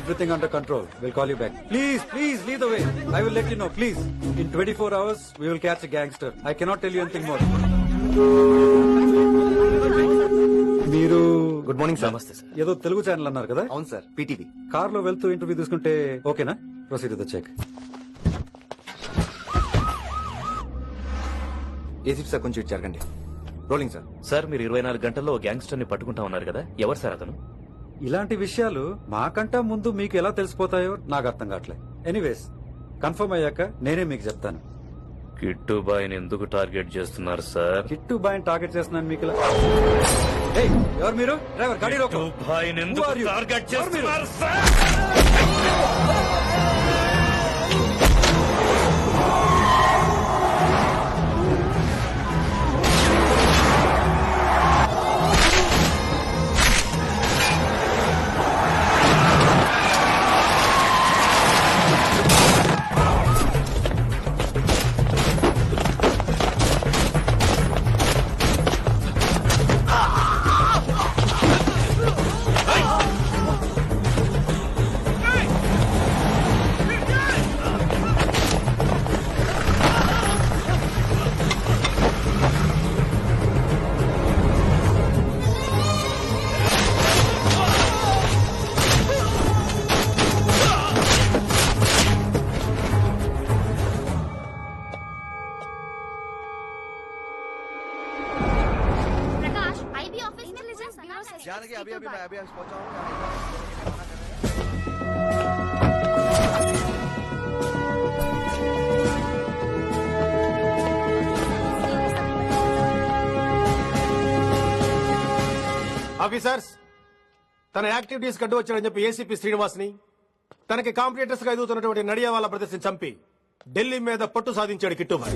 Everything under control. We'll call you back. Please, please, lead the way. I will let you know, please. In 24 hours, we will catch a gangster. I cannot tell you anything more. మీరు good morning sir నమస్తే sir ఏదో Telugu channel అన్నారు కదా అవును sir PTV కార్లో వెళ్తూ interview తీసుకుంటే ఓకేనా proceed the check ACP sir కొంచెం జరగండి రోలింగ్ సార్ సార్ మీరు ఇరవై నాలుగు గంటల్లో గ్యాంగ్స్టర్ని పట్టుకుంటా ఉన్నారు కదా ఎవరు సార్ అతను ఇలాంటి విషయాలు మాకంటా ముందు మీకు ఎలా తెలిసిపోతాయో నాకు అర్థం కావట్లేదు ఎనీవేస్ కన్ఫర్మ్ అయ్యాక నేనే మీకు చెప్తాను. కిట్టు బాయ్ని ఎందుకు టార్గెట్ చేస్తున్నారు సార్? కిట్టు బాయ్ టార్గెట్ చేస్తున్నాను మీకు ఇలా ఏయ్, ఎవరు మీరు? డ్రైవర్ గాడి బాయ్ని you? టార్గెట్? చేస్తున్నారు సార్? में लिजन ब्यूरो से जानकी अभी अभी मैं अभी अभी पहुंचा हूँ ఆఫీసర్స్ తన యాక్టివిటీస్ గడ్డు వచ్చాడని చెప్పి ఏసీపీ శ్రీనివాస్ని తనకి కాంపిటేటర్స్ గా ఎదుగుతున్నటువంటి నడియా వాళ్ళ ప్రదర్శన చంపి ఢిల్లీ మీద పట్టు సాధించాడు కిట్టుబాయ్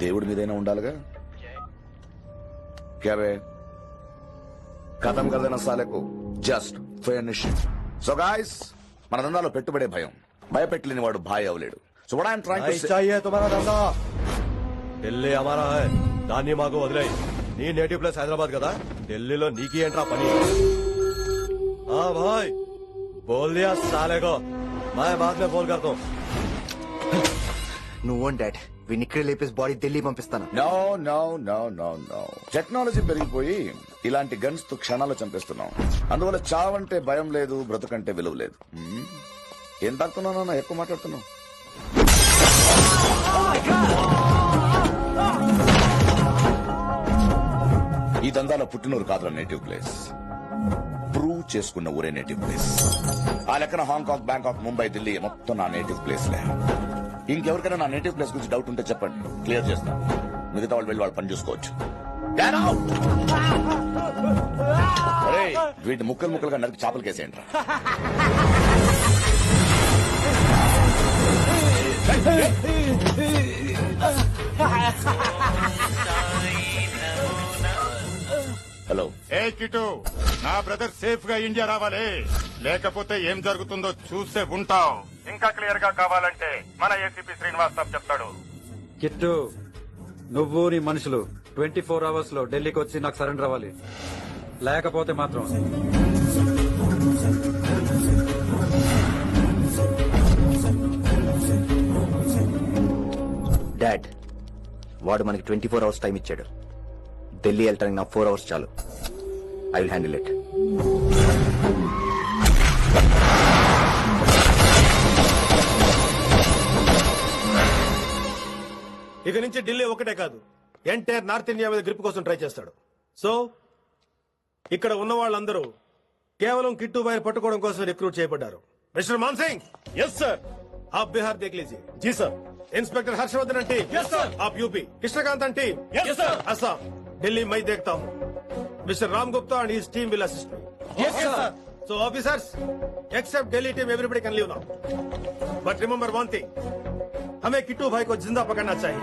దేవుడి మీదైనా ఉండాలిగా క్యాబే కథం కదన సాలకు జస్ట్ ఫినిష్ సో గాయస్ మన దందాలో పెట్టుబడే భయం భయపెట్టలేని వాడు భాయ్ అవలేడు so what I'm trying to चाहिए तुम्हारा धंधा ఢిల్లీ हमारा है దాన్ని మాకు వదిలేయి నీ నేటివ్ ప్లేస్ హైదరాబాద్ కదా ఢిల్లీలో నీకి ఏంట్రా పని हाँ भाई बोल दिया साले को मैं बाद में फोन करता हूँ నువ్వు డాడ్ వీడిని ఇక్కడ లేపేసి బాడీ ఢిల్లీ పంపిస్తాను. No no no no no technology పెరిగిపోయి ఇలాంటి గన్స్తో క్షణాలు చంపేస్తున్నాం. అందువల్ల చావంటే భయం లేదు బ్రతుకంటే విలువ లేదు. Hmm? ఏం తాకుతున్నావు ఎక్కువ మాట్లాడుతున్నావు. ఈ దందాల పుట్టినూరు కాదురా నేటివ్ ప్లేస్ చేసుకున్న ఊరే నేటివ్ ప్లేస్ ఆ లెక్కన హాంకాంగ్ బ్యాంకాక్ ముంబై ఢిల్లీ మొత్తం నా నేటివ్ ప్లేస్ లే. ఇంకెవరికైనా నా నేటివ్ ప్లేస్ గురించి డౌట్ ఉంటే చెప్పండి. క్లియర్ చేస్తాను మిగతా వాళ్ళు వెళ్ళి వాళ్ళు పని చూసుకోవచ్చు. Get వీటిని ముక్కలు ముక్కలుగా నరికి చేపలు కేసేయండి హలో ఏ కిటు నా బ్రదర్ సేఫ్గా ఇండియా రావాలి. లేకపోతే ఏం జరుగుతుందో చూస్తే ఉంటావు ఇంకా క్లియర్గా కావాలంటే మన ఏసీపీ శ్రీనివాస్ సాబ్ చెప్తాడు. కిట్టు నువ్వు నీ మనుషులు ట్వంటీ ఫోర్ అవర్స్లో ఢిల్లీకి వచ్చి నాకు సరెండర్ అవ్వాలి. లేకపోతే మాత్రం. డాడ్ వాడు మనకి ట్వంటీ ఫోర్ అవర్స్ టైం ఇచ్చాడు. ఢిల్లీ వెళ్ళటానికి నా ఫోర్ అవర్స్ చాలు. I handle it. ఇక నుంచి ఢిల్లీ ఒకటే కాదు ఎంటైర్ నార్త్ ఇండియా మీద గ్రిప్ కోసం ట్రై చేస్తాడు. సో ఇక్కడ ఉన్న వాళ్ళందరూ కేవలం కిట్టు బాయ్ పట్టుకోవడం కోసం recruit చేయబడ్డారు. Mister Mansingh! Yes sir of Bihar దేక్లీజీ జీ సార్ ఇన్స్పెక్టర్ హర్షవర్ధన్ అంటే yes sir of UP. Krishnakant అంటే సార్ అస్సాం. ఢిల్లీ మై దేక్తాం mister Ram Gupta and his team will assist so officers except Delhi team everybody can leave now but remember one thing హమే kit భాయ్ కో జిందా పకడ్నా చాయి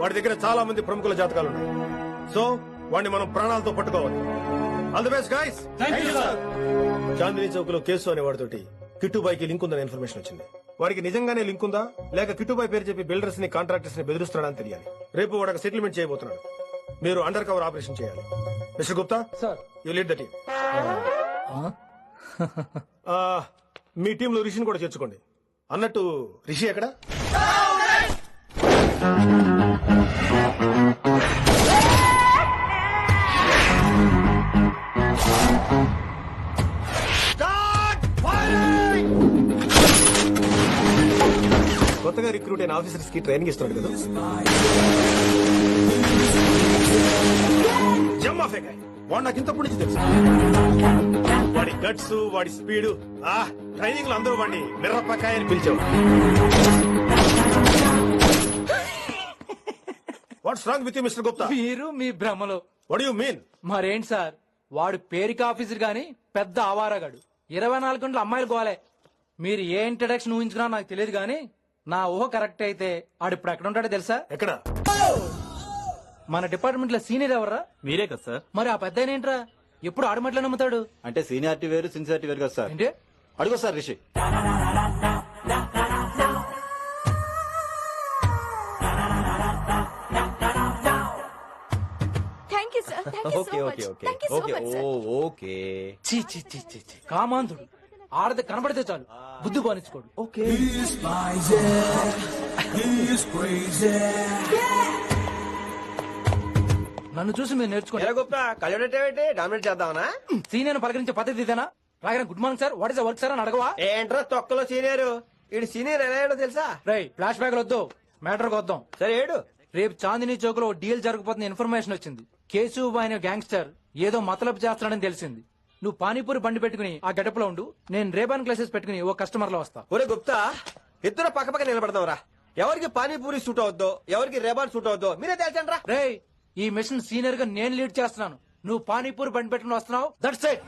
వాడి దగ్గర చాలా మంది ప్రముఖుల జాతకాలు ఉన్నాయి సో వాడిని మనం ప్రాణాలతో పట్టుకోవాలి all the best guys Chandni చౌక్లో case అనే వాడితోటి కిట్టుబాయ్కి లింక్ ఉందనే ఇన్ఫర్మేషన్ వచ్చింది వారికి నిజంగానే లింక్ ఉందా లేక కిట్టుబాయ్ పేరు చెప్పి బిల్డర్స్ని కాంట్రాక్టర్స్ని బెదిరిస్తున్నాడని తెలియాలి రేపు వాడికి సెటిల్మెంట్ చేయబోతున్నాడు మీరు అండర్ కవర్ ఆపరేషన్ చేయాలి. Mister Gupta? Sir. You lead the team మీ టీంలో రిషిని కూడా చేర్చుకోండి. అన్నట్టు రిషి ఎక్కడ? కొత్తగా రిక్రూట్ అయిన ఆఫీసర్స్కి ట్రైనింగ్ ఇస్తున్నాడు కదా. వాడు నాకు ఇంతప్పటి నుంచి తెలుసు. వాడి గట్స్ వాడి స్పీడ్ ఆ ట్రైనింగ్లో అందరూ వాడిని మిర్రపకాయ అని పిలిచేవాడు what's wrong with mister Gupta మీరు మీ భ్రమలో. వాట్ యు మీన్ మరేంటి సార్? వాడు పేరుకి ఆఫీసర్ గాని పెద్ద ఆవారగాడు. ఇరవై నాలుగు గంటలు అమ్మాయిలు గోలే. మీరు ఏ ఇంట్రడక్షన్ ఊహించినా నాకు తెలియదు గాని నా ఊహ కరెక్ట్ అయితే ఆడు ఇప్పుడు ఎక్కడ ఉంటాడో తెలుసా? ఎక్కడ? మన డిపార్ట్మెంట్లో సీనియర్ ఎవర్రా? మీరే కదా సార్. మరి ఆ పెద్ద ఏంట్రా? ఎప్పుడు ఆడమట్లో నమ్ముతాడు? అంటే సీనియారిటీ వేరు సిన్సియారిటీ వేరు కదా సార్. ఏంటి? అడుగు sir Rishi. Thank you sir thank you so much thank you so much sir okay చీ చీ చీ చీ చీ కామాంధుడు. ఆడది కనబడితే చాలు. బుద్ధి బానించుకోడు. ఓకే నన్ను చూసి మీరు నేర్చుకోండి. గుప్తా డామినేట్ చేద్దామనా? సీనియర్ పలకరించే పద్ధతి ఇదేనా? రాగానే good morning sir what is work sir అని అడగవా? ఏంట్రా తొక్కలో సీనియర్? ఈడు సీనియర్ ఎలా ఏడో తెలుసా? రై ఫ్లాష్ బ్యాక్ వద్దు. మ్యాటర్ వద్దాం సరే ఏడు. రేపు చాందినీ చౌక్లో డీల్ జరగబోతున్న ఇన్ఫర్మేషన్ వచ్చింది. కేశవ్ అనే గ్యాంగ్స్టర్ ఏదో మతలబు చేస్తున్నాడని తెలిసింది. నువ్వు పానీపూరి బండి పెట్టుకుని ఆ గడపలో ఉండు. నేను రేబాన్ క్లాసెస్ పెట్టుకుని ఓ కస్టమర్లో వస్తా. ఒరే గుప్తా ఇద్దరు పక్క పక్క నిలబడదాం రా ఎవరికి పానీపూరి సూట్ అవుద్దో ఎవరికి రేబాన్ సూట్ అవుద్దో మీరే తేల్చండి రా రేయ్ ఈ మిషన్ సీనియర్గా నేను లీడ్ చేస్తున్నాను. నువ్వు పానీపూరి బండి పెట్టుకుని వస్తున్నావు. That's it